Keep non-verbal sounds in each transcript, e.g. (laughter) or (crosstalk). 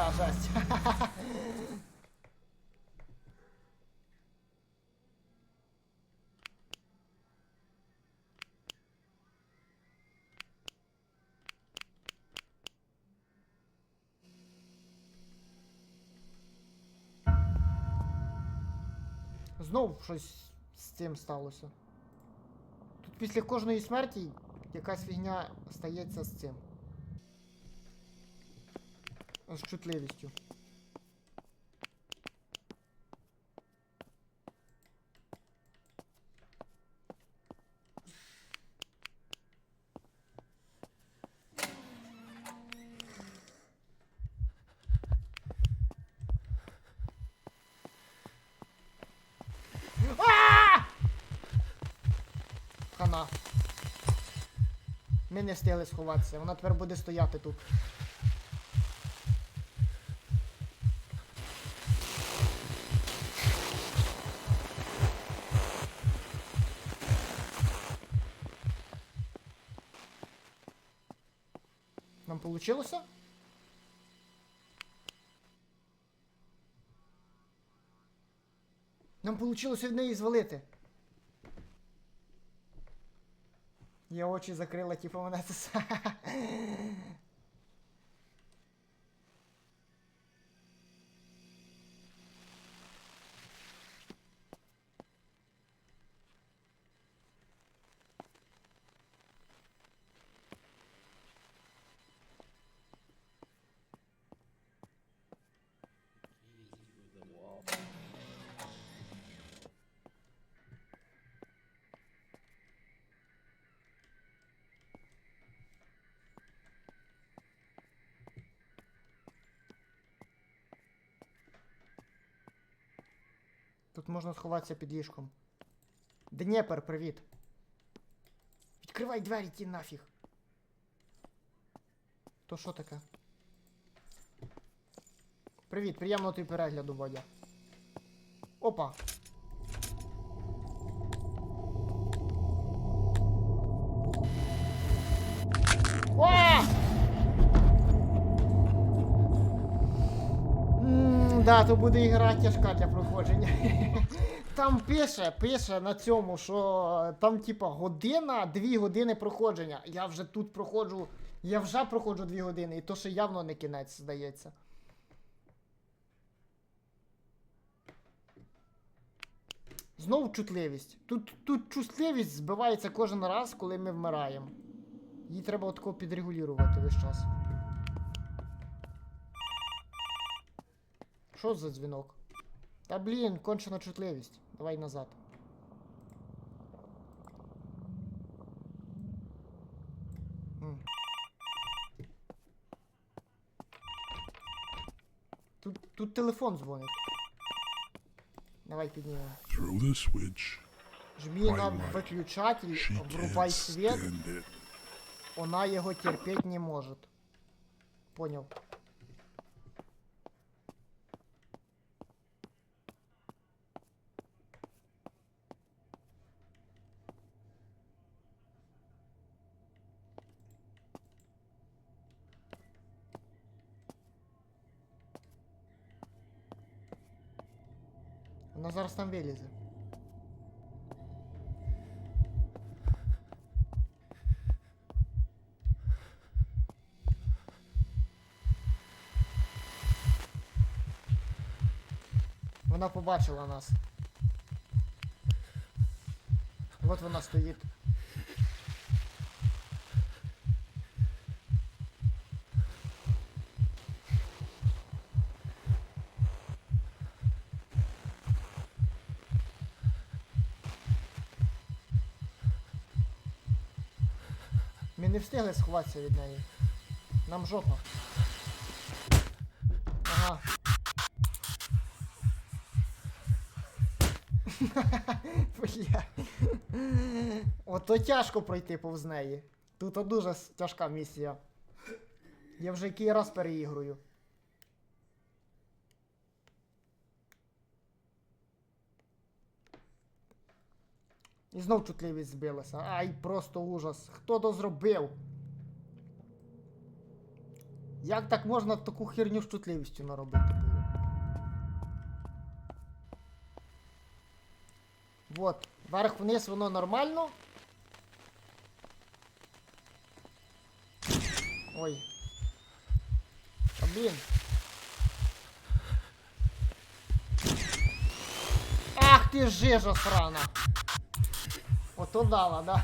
Да, жесть. Знов щось з цим сталося. Тут після кожної смерті якась фігня стається з цим. З чутливістю. Хана. Ми не встигли сховатися, вона тепер буде стояти тут. Нам получилося? Нам получилося від неї звалити. Я очі закрила, типу мене це. (laughs) Тут можна сховатися під ліжком. Дніпер, привіт. Відкривай двері ті нафіг. То що таке? Привіт, приємного тобі перегляду, Бодя. Опа. Да, то буде ігра тяжка для проходження. (laughs) Там пише, пише на цьому, що там, типа, година, дві години проходження. Я вже тут проходжу. Я вже проходжу дві години, і то ще явно не кінець, здається. Знову чутливість. Тут, тут чутливість збивається кожен раз, коли ми вмираємо. Її треба отако підрегулювати весь час. Що за дзвінок? Та блін, кончена чутливість. Давай назад. Тут, тут телефон дзвонить. Давай піднімемо. Жмі на виключатель, врубай can't свет, stand it. она его терпеть не может. Понял. Вилізе. Вона побачила нас. От вона стоїть. Встигли сховатися від неї. Нам жопа. Ага. (laughs) Бля. Ото тяжко пройти повз неї. Тут дуже тяжка місія. Я вже який раз переігрую. І знов чутливість збилася. Ай, просто ужас. Хто то зробив? Як так можна таку херню з чутливістю наробити? Вот, вверх-вниз воно нормально. Ой. Та блін. Ах ти жижа срана. Ото дала, да?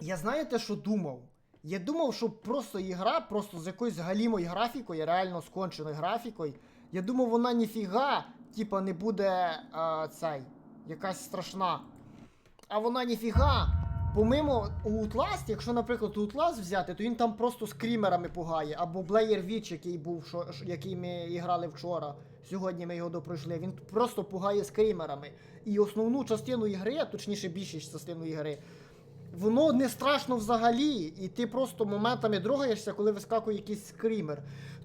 Я знаєте, що думав? Я думав, що просто ігра, просто з якоюсь галімою графікою, реально сконченою графікою. Я думав, вона ніфіга, типа, не буде а, цей, якась страшна. А вона ніфіга. Помимо у Outlast, якщо, наприклад, Outlast взяти, то він там просто скрімерами пугає. Або Blair Witch, який був, що, який ми грали вчора. Сьогодні ми його допройшли. Він просто пугає скрімерами. І основну частину ігри, точніше більшість частину ігри, воно не страшно взагалі, і ти просто моментами дрогаєшся, коли вискакує якийсь скрімер.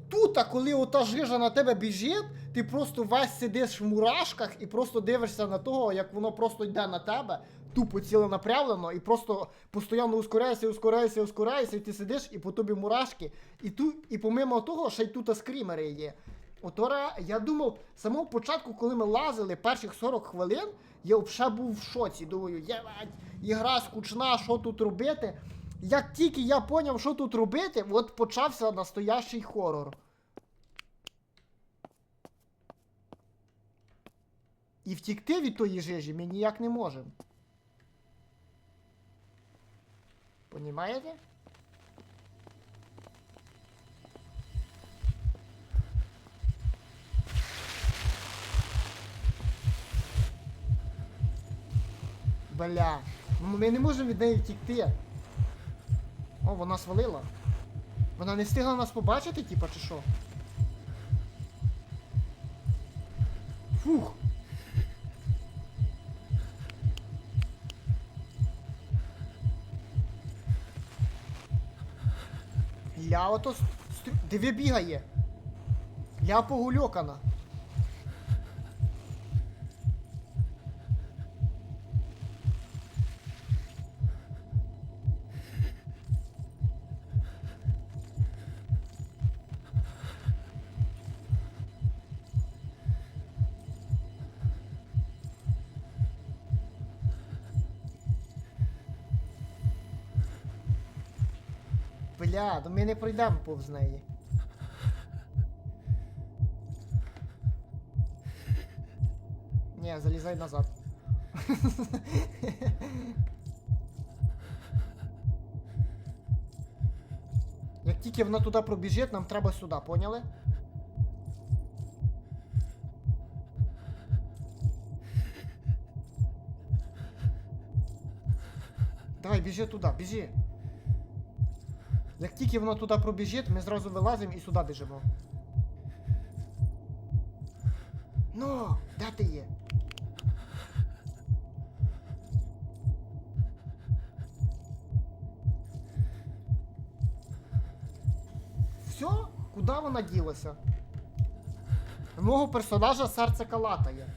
Тут, а коли ота жижа на тебе біжить, ти просто весь сидиш в мурашках і просто дивишся на того, як воно просто йде на тебе, тупо ціленапрямлено, і просто постійно ускоряєшся, ускоряєшся, ускоряєшся, і ти сидиш, і по тобі мурашки. І ту, і помимо того, ще й тут скрімери є. Отора, я думав, з самого початку, коли ми лазили перших 40 хвилин, я взагалі був в шоці. Думаю, єбать, ігра скучна, що тут робити. Як тільки я поняв, що тут робити, от почався настоящий хорор. І втікти від тої жижі ми ніяк не можемо. Понімаєте? Бля, ну ми не можемо від неї втікти. О, вона свалила. Вона не встигла нас побачити, типа, чи що? Фух. Ля ото стрю... Диви бігає. Ля погульокана. То ми не пройдемо повз неї. Ні, залізай назад. Як тільки вона туди пробіжить, нам треба сюди, поняли? Давай, біжи туди, біжи. Як тільки воно туди пробіжить, ми зразу вилазимо і сюди біжимо. Ну, де ти є? Все? Куди вона ділася? Мого персонажа серце калатає.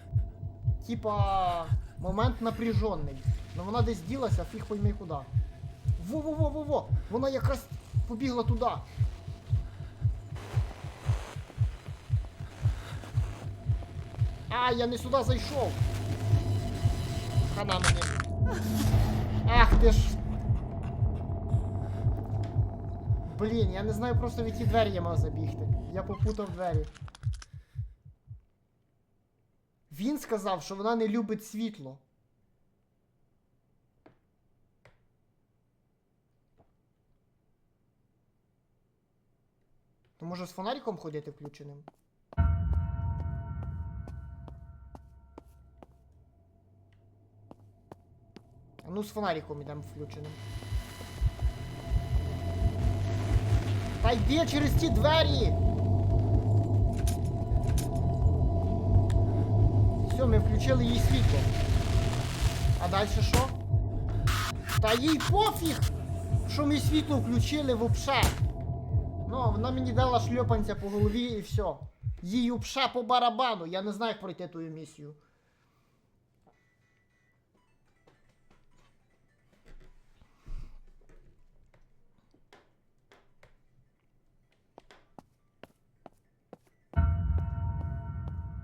Типа момент напряжений. Ну вона десь ділася, фіг пойми куди. Во-во-во-во-во! Вона якраз побігла туди. А, я не сюди зайшов. Хана мені. Ах ти ж. Блін, я не знаю просто в які двері я мав забігти. Я попутав двері. Він сказав, що вона не любить світло. То може з фонариком ходити включеним? Ну з фонариком ідемо включеним. Та йди через ті двері! Все, ми включили їй світло. А далі що? Та їй пофіг, що ми світло включили вообще. Ну, вона мені дала шльопанця по голові і все. Їй пша по барабану. Я не знаю, як пройти ту місію.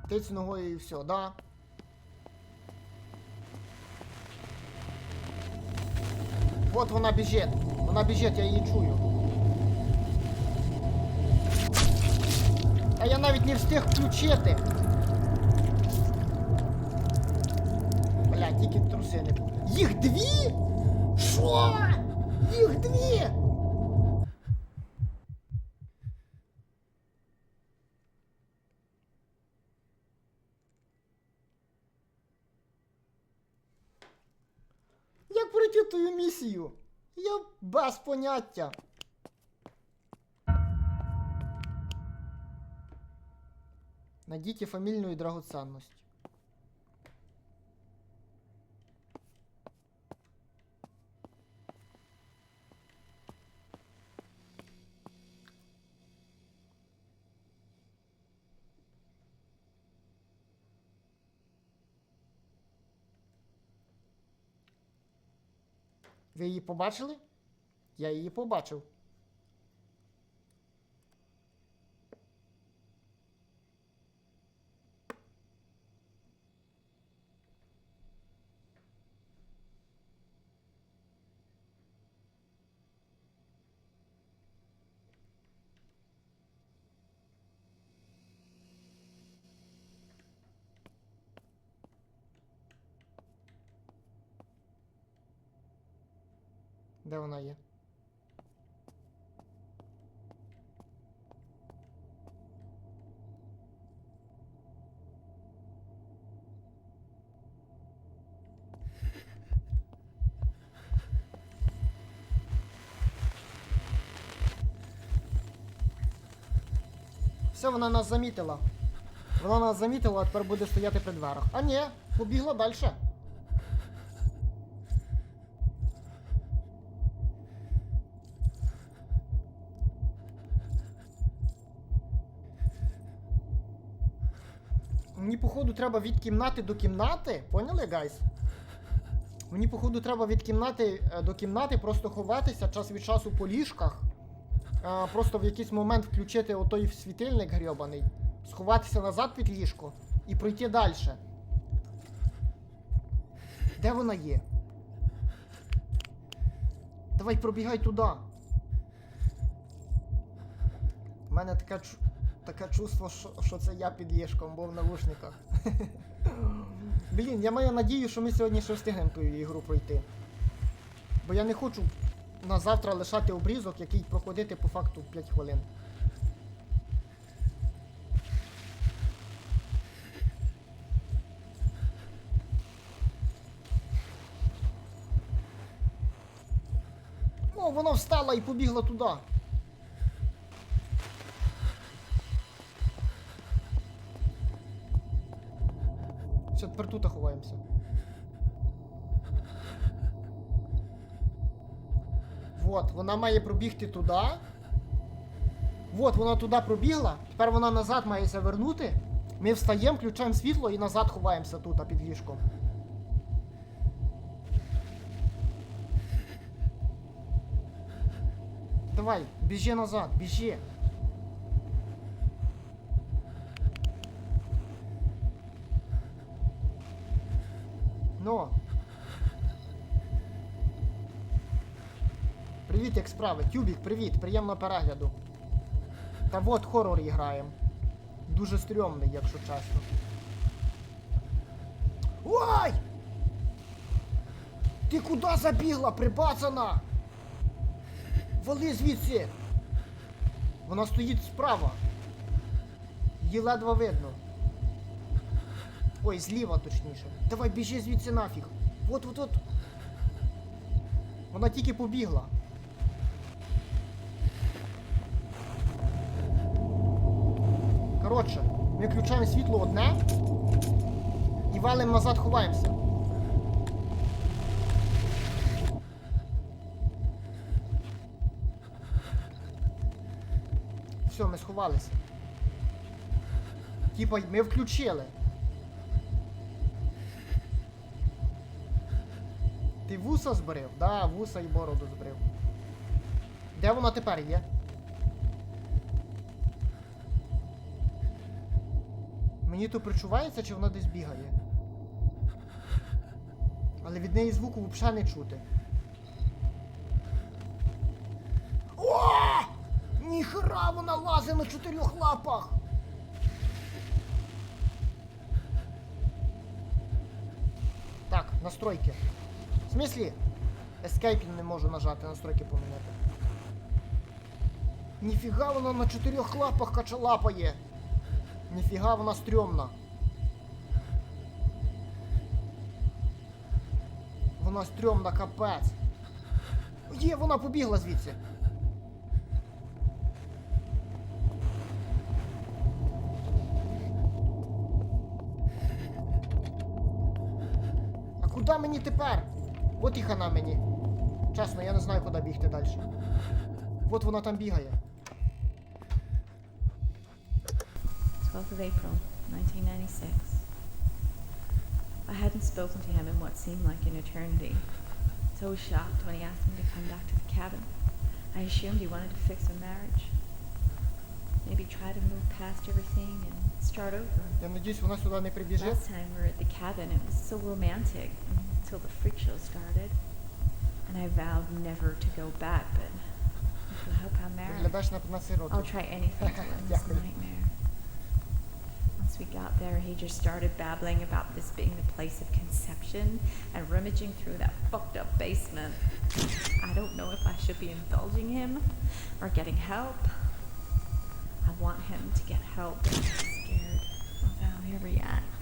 Тиць ногою і все, да. Вот вона біжить. Вона біжить, я її чую. А я навіть не встиг включити. Бля, тільки труси не буде. Їх дві? Що? Їх дві? Як пройти ту місію? Я без поняття. Найдите фамильную драгоценность. Ви її побачили? Я її побачив. Де вона є? Все, вона нас замітила. Вона нас замітила, а тепер буде стояти при дверях. А ні, побігла далі. Мені, походу, треба від кімнати до кімнати. Поняли, гайс? Мені, походу, треба від кімнати е, до кімнати просто ховатися час від часу по ліжках. Е, Просто в якийсь момент включити отой світильник грьобаний, сховатися назад під ліжко і пройти далі. Де вона є? Давай пробігай туди. У мене таке, таке чувство, що, що це я під ліжком, бо в навушниках. (laughs) Блін, я маю надію, що ми сьогодні ще встигнемо ту ігру пройти. Бо я не хочу на завтра лишати обрізок, який проходити по факту 5 хвилин. О, вона встала і побігла туди. Все, тепер тут ховаємося. Вот, вона має пробігти туди. Вот, вона туди пробігла. Тепер вона назад має завернути. Ми встаємо, включаємо світло і назад ховаємося тут, під ліжком. Давай, біжи назад, біжи. Ну. Привіт, як справи? Тюбік, привіт, приємного перегляду. Та вот хорор граємо. Дуже стрьомний, якщо чесно. Ой! Ти куди забігла, прибацана? Вали звідси! Вона стоїть справа. Її ледве видно. Ой, зліва точніше. Давай біжи звідси нафіг. От, от, от. Вона тільки побігла. Коротше, ми включаємо світло одне і валимо назад, ховаємося. все, ми сховалися. Типа, ми включили. Ти вуса збрив? Да, вуса і бороду збрив. Де вона тепер є? Мені то причувається, чи вона десь бігає? Але від неї звуку взагалі не чути. О! Ніхера вона лазить на чотирьох лапах! Так, настройки. Смислі? Escape не можу нажати, настройки поміняти. Ніфіга вона на чотирьох лапах качалапає. Ніфіга вона стрьомна. Вона стрьомна капець. Є, вона побігла звідси. А куди мені тепер? От і хана мені. Чесно, я не знаю, куди бігти далі. От вона там бігає. 12th of April, 1996. I hadn't spoken to him in what seemed like an eternity. So I was shocked when he asked me to come back to the cabin. I assumed he wanted to fix a marriage. Maybe try to move past everything and start over. Я надіюсь, вона сюди не прибіжить. Last time we were at the cabin, it was so romantic until the freak show started. And I vowed never to go back, but with the help I'm married. Виглядаєш на 15 I'll років. try anything to end this Дякую. (laughs) nightmare. Once we got there, he just started babbling about this being the place of conception and rummaging through that fucked up basement. I don't know if I should be indulging him or getting help. I want him to get help, react.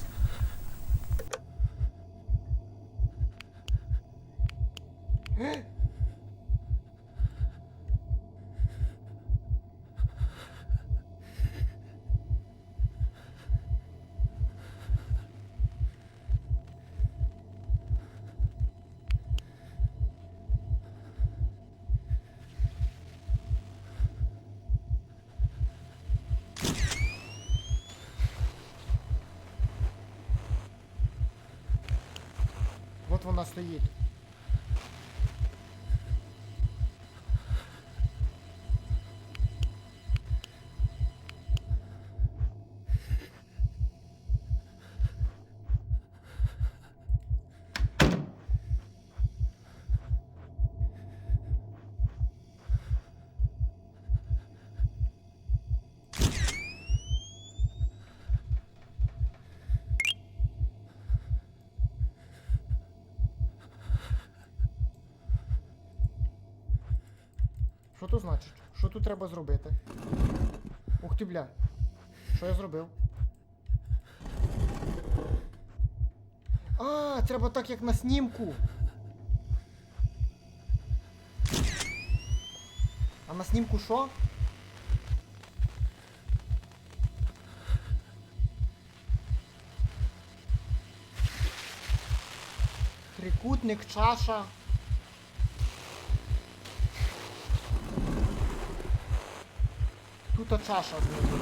Стоїть. Що тут значить? Що тут треба зробити? Ух ти бля. Що я зробив? А, треба так, як на снімку. А на снімку що? Трикутник, чаша. Тут чаша знизу.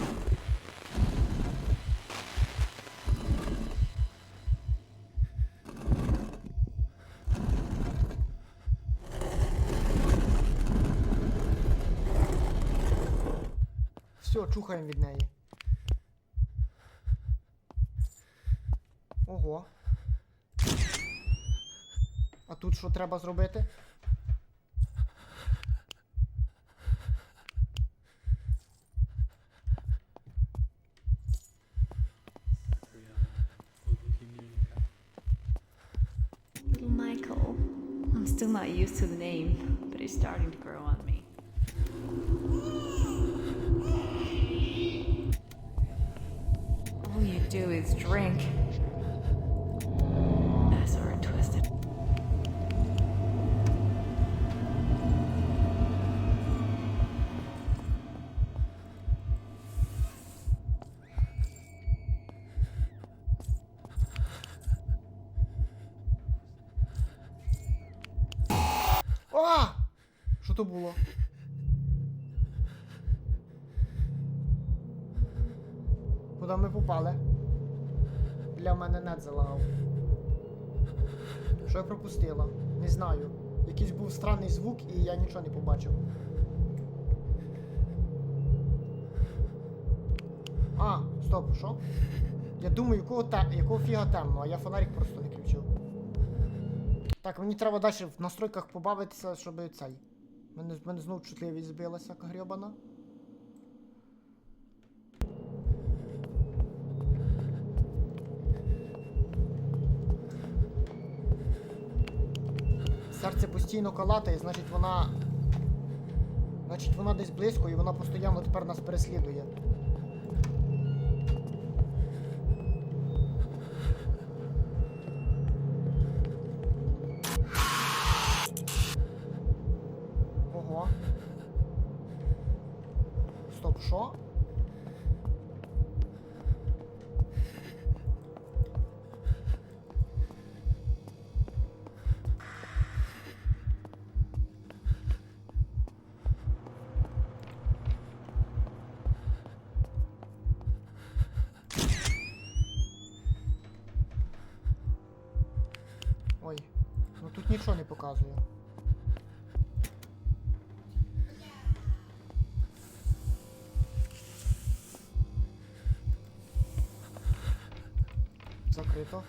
Все, чухаємо від неї. Ого. А тут що треба зробити? Not used to the name, but it's starting to grow on me. All you do is drink. То було? Куди ми попали? Для мене нет залагав. Що я пропустила? Не знаю. Якийсь був странний звук і я нічого не побачив. А, стоп, що? Я думаю, якого, те... якого фіга темно, а я фонарик просто не включив. Так, мені треба далі в настройках побавитися, щоб цей. Мене, мене знову чутливість збилася, грьобана. Серце постійно калатає, значить вона. Значить вона десь близько і вона постійно тепер нас переслідує. Нічого не показує. Закрито.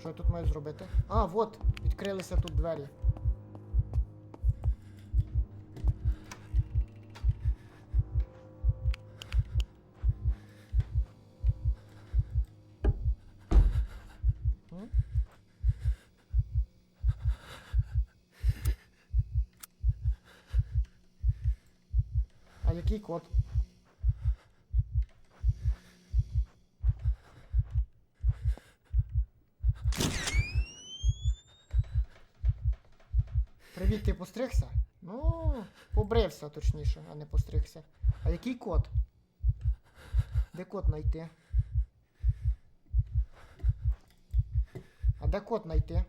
Що я тут маю зробити? А, от, відкрилися тут двері. Код? Привіт, ти постригся? Ну, побрився точніше, а не постригся. А який код? Де код знайти? А де код знайти?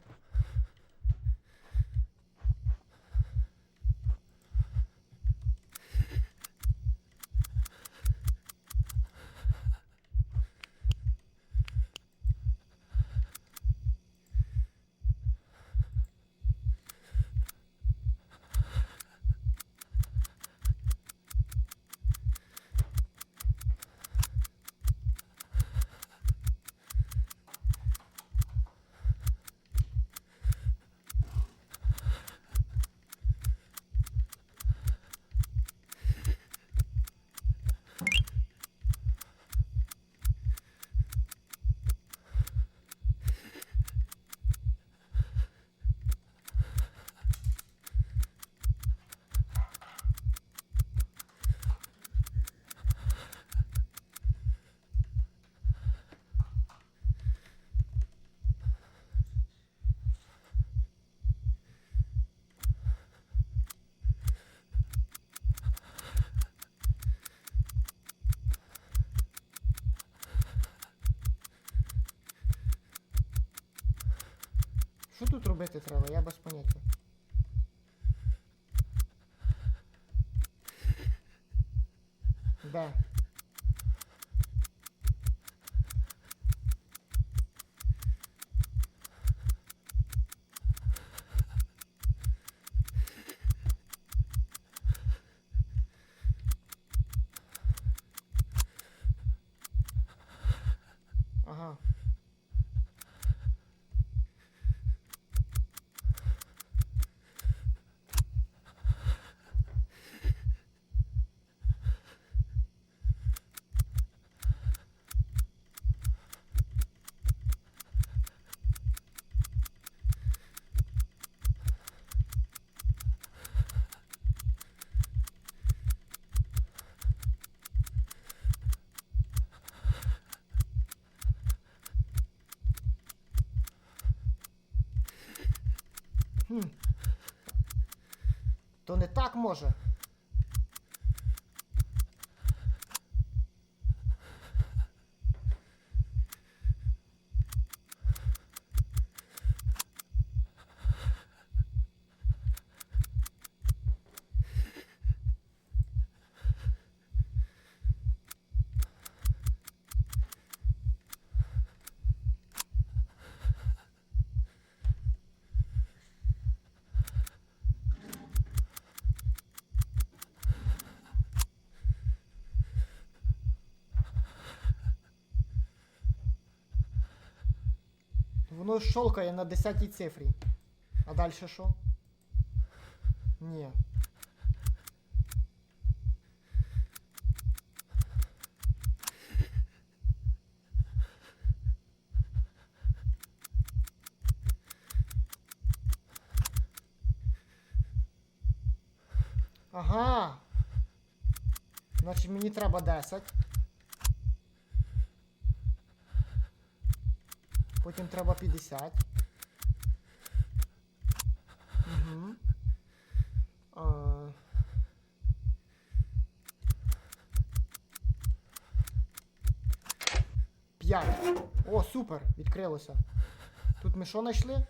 Тут робити треба? Я без поняття. Де? Ага. Хм. То не так може. воно щолкає на 10 цифрі. А далі що? Ні. Ага. Значить мені треба 10. Потім треба 50. Угу. А... П'ять. О, супер! Відкрилося. Тут ми що знайшли?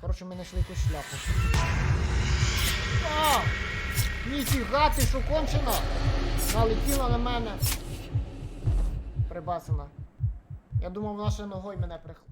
Коротше, ми знайшли якусь шляпу. А! Ніфіга ти, що кончена! Налетіла на мене. Прибасена. Я думав, вона ще ногою мене прих...